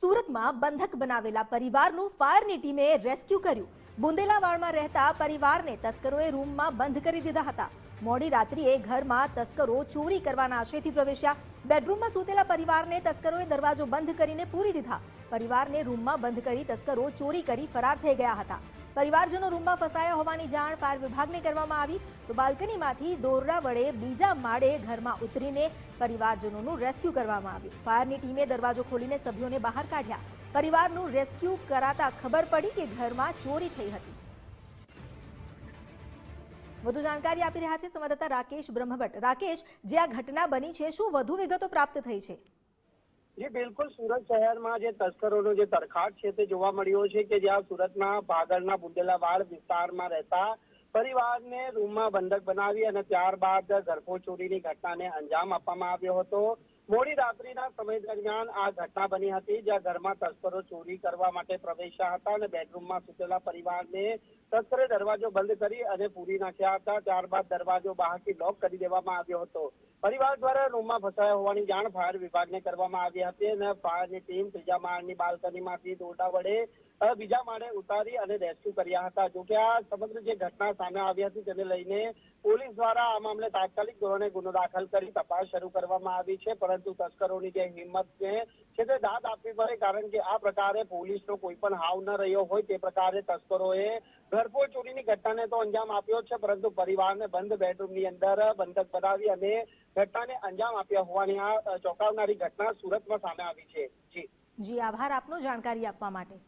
સુરતમાં બંધક બનાવેલા પરિવારનું ફાયરની ટીમે રેસ્ક્યુ કર્યું. બુંદેલાવાડમાં રહેતા પરિવારને તસ્કરોએ રૂમમાં બંધ કરી દીધા હતા. મોડી રાત્રિએ ઘરમાં તસ્કરો ચોરી કરવાના આશયથી પ્રવેશ્યા. બેડરૂમમાં સૂતેલા પરિવારને તસ્કરોએ દરવાજો બંધ કરીને પૂરી દીધા. પરિવારને રૂમમાં બંધ કરી તસ્કરો ચોરી કરી ફરાર થઈ ગયા હતા. પરિવારજનો રૂમમાં ફસાયા હોવાની જાણ ફાયર વિભાગને કરવામાં આવી. તો બાલ્કનીમાંથી દોરડા વડે બીજા માળે ઘરમાં ઉતરીને પરિવારજનોનું રેસ્ક્યુ કરવામાં આવ્યું. ફાયરની ટીમે દરવાજો ખોલીને સભ્યોને બહાર કાઢ્યા. પરિવારનું રેસ્ક્યુ કરાતા ખબર પડી કે ઘરમાં ચોરી થઈ હતી. વધુ જાણકારી આપી રહ્યા છે સંવાદદાતા રાકેશ બ્રહ્મભટ્ટ. રાકેશ, જે આ ઘટના બની છે, શું વધુ વિગતો પ્રાપ્ત થઈ છે? જી, બિલકુલ. સુરત શહેરમાં જે તસ્કરોનો જે તરખાટ છે તે જોવા મળ્યો છે કે જ્યાં સુરતના ભાગળના બુંદેલાવાડ વિસ્તારમાં રહેતા પરિવારને રૂમમાં બંધક બનાવી અને ત્યારબાદ ઘરફોડ ચોરીની ઘટનાને અંજામ આપવામાં આવ્યો હતો. મોડી રાત્રિના સમય દરમિયાન આ ઘટના બની હતી, જ્યાં ઘરમાં તસ્કરો ચોરી કરવા માટે પ્રવેશ્યા હતા અને બેડરૂમમાં સૂતેલા પરિવારને તસ્કરે દરવાજો બંધ કરી અને પૂરી નાખ્યા હતા. ત્યારબાદ દરવાજો બહારથી લોક કરી દેવામાં આવ્યો હતો. પરિવાર દ્વારા રૂમમાં ફસાયા હોવાની જાણ ફાયર વિભાગને કરવામાં આવી હતી અને ફાયરની ટીમ ત્રીજા માળની બાલ્કનીમાંથી દોરડા વડે બીજા માળે ઉતારી અને રેસ્ક્યુ કર્યા હતા. જોકે આ સમગ્ર જે ઘટના સામે આવી હતી તેને લઈને પોલીસ દ્વારા આ મામલે તાત્કાલિક ધોરણે ગુનો દાખલ કરી તપાસ શરૂ કરવામાં આવી છે પરંતુ તસ્કરોની જે હિંમત છે છે દાદ આપવી પડે, કારણ કે આ પ્રકારે પોલીસનો કોઈ પણ હાવ ન રહ્યો હોય તે પ્રકારે તસ્કરોએ ઘરફોડ ચોરીની ઘટનાને તો અંજામ આપ્યો છે, પરંતુ પરિવારને બંધ બેડરૂમની અંદર બંધક બનાવી અને ઘટનાને અંજામ આપ્યા હોવાની આ ચોંકાવનારી ઘટના સુરતમાં સામે આવી છે. જી. જી, આભાર આપનો જાણકારી આપવા માટે.